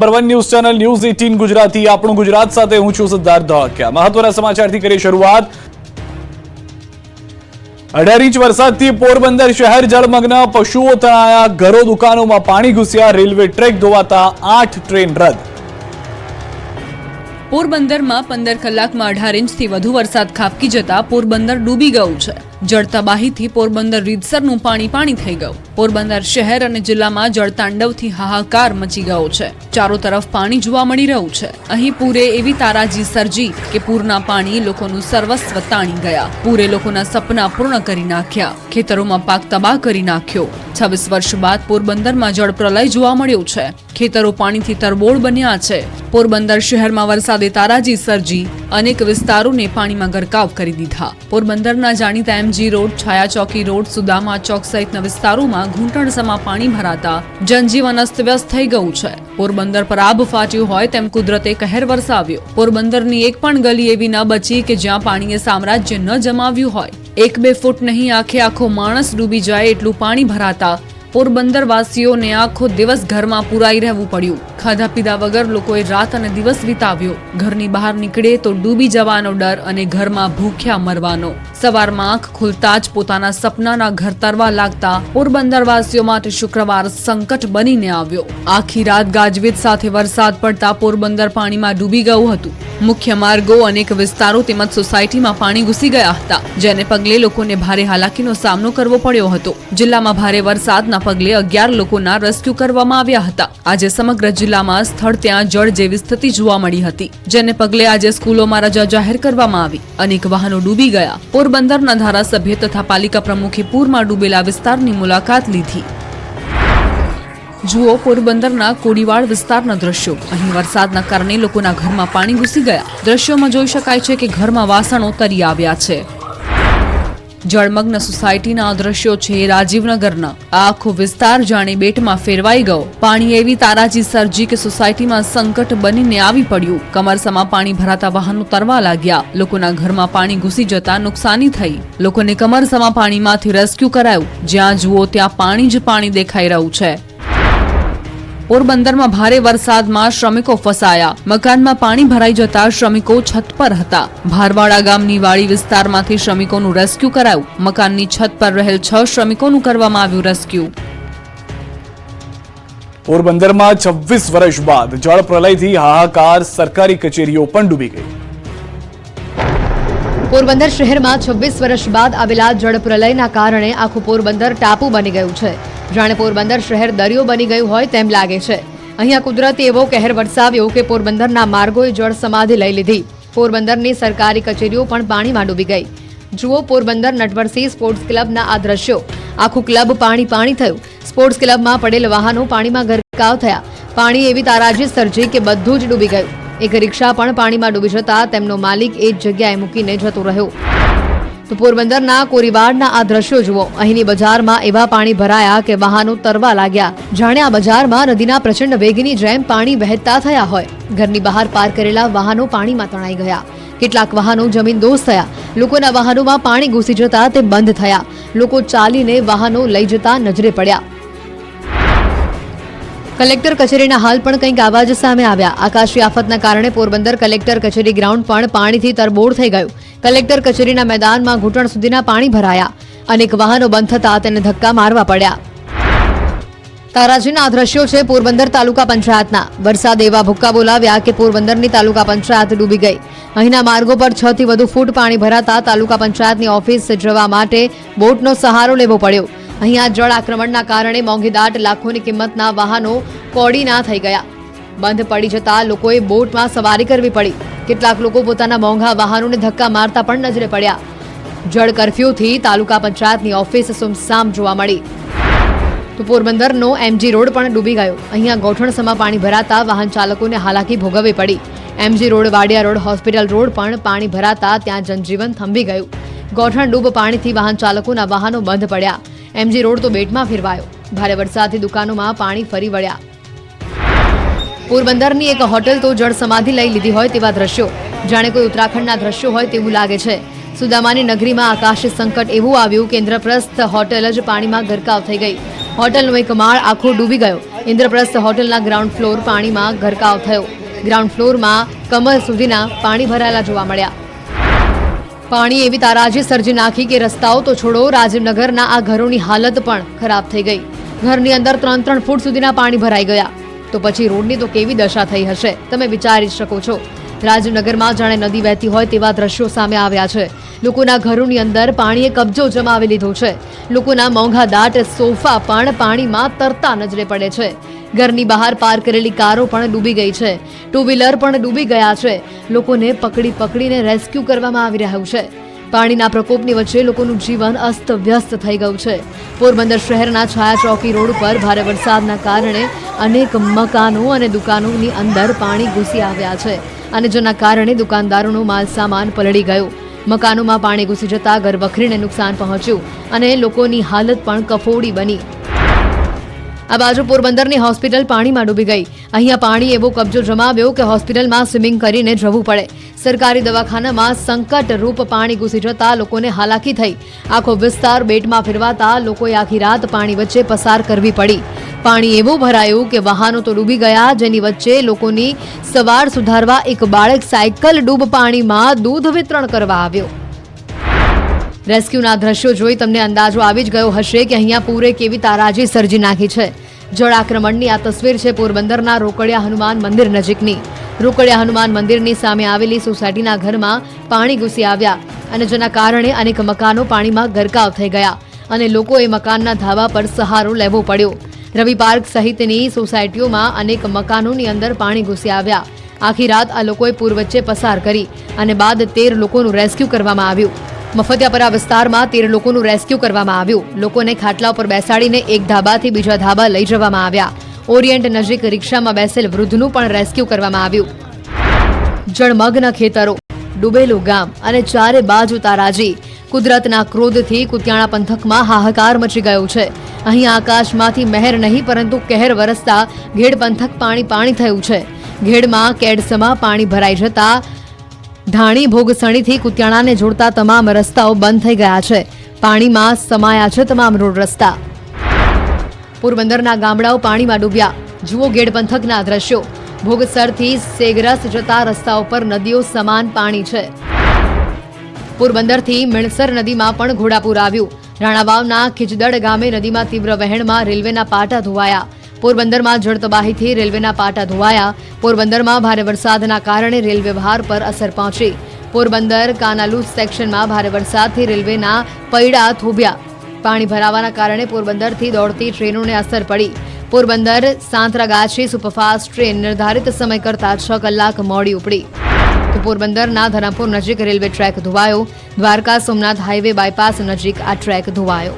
Number one news channel, news eighteen Gujarati, આપણું ગુજરાત સાથે હું છું સિદ્ધાર્થ ધોળકિયા મહત્વના સમાચારથી કરી શરૂઆત. અઢાર ઇંચ વરસાદથી પોરબંદર શહેર જળમગ્ન. પશુઓ તણાયા ઘરો દુકાનોમાં પાણી ઘૂસ્યા. રેલવે ટ્રેક ધોવાતા આઠ ટ્રેન રદ. પોરબંદરમાં પંદર કલાકમાં અઢાર ઇંચથી વધુ વરસાદ ખાબકી જતા પોરબંદર ડૂબી ગયું છે. જળતબાહીથી પોરબંદર રીતસરનું પાણી પાણી થઈ ગયું. પોરબંદર શહેર અને જિલ્લામાં જળતાંડવથી હાહાકાર મચી ગયો છે. ચારો તરફ પાણી જોવા મળી રહ્યું છે. અહીં પૂરે એવી તારાજી સર્જી કે પૂરના પાણી લોકોનું સર્વસ્વ તાણી ગયા. પૂરે લોકોના સપના પૂર્ણ કરી નાખ્યા. ખેતરોમાં પાક તબાહ કરી નાખ્યો. છવ્વીસ વર્ષ બાદ પોરબંદરમાં જળ પ્રલય જોવા મળ્યો છે. ખેતરો પાણીથી તરબોળ બન્યા છે. પોરબંદર શહેરમાં વરસાદે તારાજી સર્જી. અનેક વિસ્તારોને પાણીમાં ગરકાવ કરી દીધા. પોરબંદરના જાણીતા એમજી રોડ છાયા ચોકી રોડ, સુદામા ચોક સહિતના વિસ્તારોમાં ઘૂંટણસમાં પાણી ભરાતા જનજીવન અસ્તવ્યસ્ત થઈ ગયું છે. પોરબંદર પર આભ ફાટ્યું હોય તેમ કુદરતે કહેર વરસાવ્યો. પોરબંદરની એક પણ ગલી એવી ન બચી કે જ્યાં પાણીએ સામ્રાજ્ય ન જમાવ્યું હોય. એક બે ફૂટ નહીં, આખે આખો માણસ ડૂબી જાય એટલું પાણી ભરાતા પોરબંદર વાસીઓને આખો દિવસ ઘરમાં પુરાઈ રહેવું પડ્યું. ખાધા પીધા વગર લોકોએ રાત અને દિવસ વિતાવ્યો. ઘરની બહાર નીકળે તો ડૂબી જવાનો ડર અને ઘરમાં ભૂખ્યા મરવાનો. સવારમાં આંખ ખુલતા જ પોતાના સપનાના ઘર તરવા લાગતા પોરબંદર વાસીઓ માટે શુક્રવાર સંકટ બનીને આવ્યો. આખી રાત ગાજવીજ સાથે વરસાદ પડતા પોરબંદર પાણીમાં ડૂબી ગયું હતું. મુખ્ય માર્ગો અનેક વિસ્તારો તેમજ સોસાયટીમાં પાણી ઘૂસી ગયા હતા, જેને પગલે લોકોને ભારે હાલાકીનો સામનો કરવો પડ્યો હતો. જિલ્લામાં ભારે વરસાદના પગલે અગિયાર લોકોના રેસ્ક્યુ કરવામાં આવ્યા હતા. આજે સમગ્ર જિલ્લામાં સ્થળ ત્યાં જળ જેવી સ્થિતિ જોવા મળી હતી, જેને પગલે આજે સ્કૂલોમાં રજા જાહેર કરવામાં આવી. અનેક વાહનો ડૂબી ગયા. પોરબંદરના ધારાસભ્ય તથા પાલિકા પ્રમુખે પૂરમાં ડૂબેલા વિસ્તારની મુલાકાત લીધી. જુઓ પોરબંદરના કોડીવાડ વિસ્તારના દ્રશ્યો. અહીં વરસાદના કારણે લોકોના ઘરમાં પાણી ઘૂસી ગયા. દ્રશ્યોમાં જોઈ શકાય છે કે ઘરમાં વાસણો તરી આવ્યા છે. જળમગ્ન સોસાયટીના દ્રશ્યો છે રાજીવનગરના. આખો વિસ્તાર જાણે બેટમાં ફેરવાઈ ગયો. પાણી એવી તારાજી સર્જી કે સોસાયટીમાં સંકટ બનીને આવી પડ્યું. કમરસામાં પાણી ભરાતા વાહનો તરવા લાગ્યા. લોકોના ઘરમાં પાણી ઘૂસી જતા નુકસાની થઈ. લોકોને કમરસામાં પાણીમાંથી રેસ્ક્યુ કરાયું. જ્યાં જુઓ ત્યાં પાણી જ પાણી દેખાઈ રહ્યું છે. પોરબંદરમાં ભારે વરસાદમાં શ્રમિકો ફસાયા. મકાનમાં પાણી ભરાઈ જતા શ્રમિકો છત પર હતા. ભારવાડા ગામની વાડી વિસ્તારમાંથી શ્રમિકોનું રેસ્ક્યુ કરાયું. મકાનની છત પર રહેલ છ શ્રમિકોનું કરવામાં આવ્યું રેસ્ક્યુ. પોરબંદરમાં છવ્વીસ વર્ષ બાદ જળ પ્રલયથી હાહાકાર સરકારી કચેરીઓ પણ ડૂબી ગઈ. પોરબંદર શહેરમાં છવ્વીસ વર્ષ બાદ આવેલા જળ પ્રલયના કારણે આખું પોરબંદર ટાપુ બની ગયું છે. જાણે પોરબંદર શહેર દરિયો બની ગયું હોય તેમ લાગે છે. અહીંયા કુદરતે એવો કહેર વરસાવ્યો કે પોરબંદરના માર્ગોએ જળ સમાધિ લઈ લીધી. પોરબંદરની સરકારી કચેરીઓ પણ પાણીમાં ડૂબી ગઈ. જુઓ પોરબંદર નટવરસિંહ સ્પોર્ટ્સ ક્લબના આ દ્રશ્યો. આખું ક્લબ પાણી પાણી થયું. સ્પોર્ટ્સ ક્લબમાં પડેલ વાહનો પાણીમાં ગરકાવ થયા. પાણી એવી તારાજી સર્જી કે બધું જ ડૂબી ગયું. એક રિક્ષા પણ પાણીમાં ડૂબી જતા તેમનો માલિક એ જ જગ્યાએ મૂકીને જતો રહ્યો. તો પોરબંદરના કોરીવાડના આ દ્રશ્યો જુઓ. અહીંની બજારમાં એવા પાણી ભરાયા કે વાહનો તરવા લાગ્યા. જાણે આ બજારમાં નદીના પ્રચંડ વેગની જેમ પાણી વહેતા થયા હોય. ઘરની બહાર પાર કરેલા વાહનો પાણીમાં તણાઈ ગયા. કેટલાક વાહનો જમીન દોષ થયા. લોકોના વાહનોમાં પાણી ઘૂસી જતા તે બંધ થયા. લોકો ચાલીને વાહનો લઈ જતા નજરે પડ્યા. કલેક્ટર કચેરીના હાલ પણ કંઈક આવા જ સામે આવ્યા. આકાશી આફતના કારણે પોરબંદર કલેક્ટર કચેરી ગ્રાઉન્ડ પણ પાણીથી તરબોળ થઈ ગયું. કલેક્ટર કચેરીના મેદાનમાં ઘૂંટણ સુધીના પાણી ભરાયા. અનેક વાહનો બંધ થતા તેને ધક્કા મારવા પડ્યા. તારાજીના દ્રશ્યો છે પોરબંદર તાલુકા પંચાયતના. વરસાદ એવા ભૂક્કા બોલાવ્યા કે પોરબંદરની તાલુકા પંચાયત ડૂબી ગઈ. અહીંના માર્ગો પર છ થી વધુ ફૂટ પાણી ભરાતા તાલુકા પંચાયતની ઓફિસ જવા માટે બોટનો સહારો લેવો પડ્યો. અહીંયા જળ આક્રમણના કારણે મોંઘીદાટ લાખોની કિંમતના વાહનો કોડીના થઈ ગયા. બંધ પડી જતા લોકોએ બોટમાં સવારી કરવી પડી. કેટલાક લોકો પોતાના મોંઘા વાહનોને ધક્કા મારતા પણ નજરે પડ્યા. જળ કરફ્યુથી તાલુકા પંચાયતની ઓફિસ સુમસામ જોવા મળી. તો પોરબંદરનો એમજી રોડ પણ ડૂબી ગયો. અહીંયા ગોઠણસમાં પાણી ભરાતા વાહન ચાલકોને હાલાકી ભોગવવી પડી. MG road, Wadia road, hospital road પણ પાણી ભરાતા ત્યાં જનજીવન થંભી ગયું. ગોઠણ ડૂબ પાણીથી વાહન ચાલકોના વાહનો બંધ પડ્યા. એમજી રોડ તો બેટમાં ફેરવાયો. ભારે વરસાદથી દુકાનોમાં પાણી ફરી વળ્યા. પોરબંદરની એક હોટેલ તો જળ સમાધિ લઈ લીધી હોય તેવા દ્રશ્યો. જાણે કોઈ ઉત્તરાખંડના દ્રશ્યો હોય તેવું લાગે છે. સુદામાની નગરીમાં આકાશી સંકટ એવું આવ્યું કે ઇન્દ્રપ્રસ્થ હોટેલ જ પાણીમાં ગરકાવ થઈ ગઈ. હોટેલનો એક માળ આખો ડૂબી ગયો. ઇન્દ્રપ્રસ્થ હોટલના ગ્રાઉન્ડ ફ્લોર પાણીમાં ગરકાવ થયો. ગ્રાઉન્ડ ફ્લોરમાં કમર સુધીના પાણી ભરાયેલા જોવા મળ્યા. પાણી એવી તારાજી સર્જી નાખી કે રસ્તાઓ તો છોડો રાજીવનગરના આ ઘરોની હાલત પણ ખરાબ થઈ ગઈ. ઘરની અંદર ત્રણ ત્રણ ફૂટ સુધીના પાણી ભરાઈ ગયા. તો પછી રોડની તો કેવી દશા થઈ હશે? તમે વિચારી શકો છો. રાજીવનગરમાં જાણે નદી વહેતી હોય તેવા દ્રશ્યો સામે આવ્યા છે. લોકોના ઘરોની અંદર પાણીએ કબજો જમાવી લીધો છે. લોકોના મોંઘા દાટ, સોફા પણ પાણીમાં તરતા નજરે પડે છે. ઘરની બહાર પાર્ક કરેલી કારો પણ ડૂબી ગઈ છે. ટુ વ્હીલર પણ ડૂબી ગયા છે. લોકોને પકડી પકડીને રેસ્ક્યુ કરવામાં આવી રહ્યું છે. પાણીના પ્રકોપની વચ્ચે લોકોનું જીવન અસ્તવ્યસ્ત થઈ ગયું છે. પોરબંદર શહેરના છાયા ચોકી રોડ પર ભારે વરસાદના કારણે અનેક મકાનો અને દુકાનોની અંદર પાણી ઘૂસી આવ્યા છે અને જેના કારણે દુકાનદારોનો માલ સામાન પલળી ગયો. મકાનોમાં પાણી ઘૂસી જતા ઘર વખરીને નુકસાન પહોંચ્યું અને લોકોની હાલત પણ કફોડી બની. આ બાજુ પોરબંદરની હોસ્પિટલ પાણીમાં ડૂબી ગઈ. અહીંયા પાણી એવો કબજો જમાવ્યો કે હોસ્પિટલમાં સ્વિમિંગ કરીને જવું પડે. સરકારી દવાખાનામાં સંકટ રૂપ પાણી ઘૂસી જતા લોકોને હાલાકી થઈ. આખો વિસ્તાર બેટમાં ફેરવાતા લોકોએ આખી રાત પાણી વચ્ચે પસાર કરવી પડી. પાણી એવું ભરાયું કે વાહનો તો ડૂબી ગયા, જેની વચ્ચે લોકોની સવાર સુધારવા એક બાળક સાયકલ ડૂબ પાણીમાં દૂધ વિતરણ કરવા આવ્યો. રેસ્ક્યુના દ્રશ્યો જોઈ તમને અંદાજો આવી જ ગયો હશે કે અહીંયા પૂરે કેવી તારાજી સર્જી નાખી છે. જળ આક્રમણની આ તસવીર છે પોરબંદરના રોકડિયા હનુમાન મંદિર નજીકની. રોકડિયા હનુમાન મંદિરની સામે આવેલી સોસાયટીના ઘરમાં પાણી ઘૂસી આવ્યા અને જેના કારણે અનેક મકાનો પાણીમાં ગરકાવ થઈ ગયા અને લોકોએ મકાનના ધાબા પર સહારો લેવો પડ્યો. રવિ પાર્ક સહિતની સોસાયટીઓમાં અનેક મકાનોની અંદર પાણી ઘૂસી આવ્યા. આખી રાત આ લોકોએ પૂર વચ્ચે પસાર કરી અને બાદ તેર લોકોનું રેસ્ક્યુ કરવામાં આવ્યું. મફતિયાપરા વિસ્તારમાં તેર લોકોનું રેસ્ક્યુ કરવામાં આવ્યું. લોકોને ખાટલા ઉપર બેસાડીને એક ધાબાથી બીજા ધાબા લઈ જવામાં આવ્યા. ઓરિયન્ટ નજીક રિક્ષામાં બેસેલ વૃદ્ધનું પણ રેસ્ક્યુ કરવામાં આવ્યું. જળમગ્ન ખેતરો, ડૂબેલું ગામ અને ચારે બાજુ તારાજી. કુદરતના ક્રોધથી કુતિયાણા પંથકમાં હાહાકાર મચી ગયો છે. અહીં આકાશમાંથી મહેર નહીં, પરંતુ કહેર વરસતા ઘેડ પંથક પાણી પાણી થયું છે. ઘેડમાં કેડસમાં પાણી ભરાઈ જતા ધાણી ભોગસણીથી કુતિયાણાને જોડતા તમામ રસ્તાઓ બંધ થઈ ગયા છે. પાણીમાં સમાયા છે તમામ રોડ રસ્તા. પોરબંદરના ગામડાઓ પાણીમાં ડૂબ્યા. જુઓ ગેડ પંથકના દ્રશ્યો. ભોગસરથી સેગરસ જતા રસ્તાઓ પર નદીઓ સમાન પાણી છે. પોરબંદરથી મિણસર નદીમાં પણ ઘોડાપૂર આવ્યું. રાણાવાવના ખીજદડ ગામે નદીમાં તીવ્ર વહેણમાં રેલવેના પાટા ધોવાયા. પોરબંદરમાં જળતબાહીથી રેલવેના પાટા ધોવાયા. પોરબંદરમાં ભારે વરસાદના કારણે રેલ વ્યવહાર પર અસર પહોંચી. પોરબંદર કાનાલુ સેક્શનમાં ભારે વરસાદથી રેલવેના પૈડા થોભ્યા. પાણી ભરાવાના કારણે પોરબંદરથી દોડતી ટ્રેનોને અસર પડી. પોરબંદર સાંતરાગાછી સુપરફાસ્ટ ટ્રેન નિર્ધારિત સમય કરતાં છ કલાક મોડી ઉપડી. તો પોરબંદરના ધરમપુર નજીક રેલવે ટ્રેક ધોવાયો. દ્વારકા સોમનાથ હાઈવે બાયપાસ નજીક આ ટ્રેક ધોવાયો.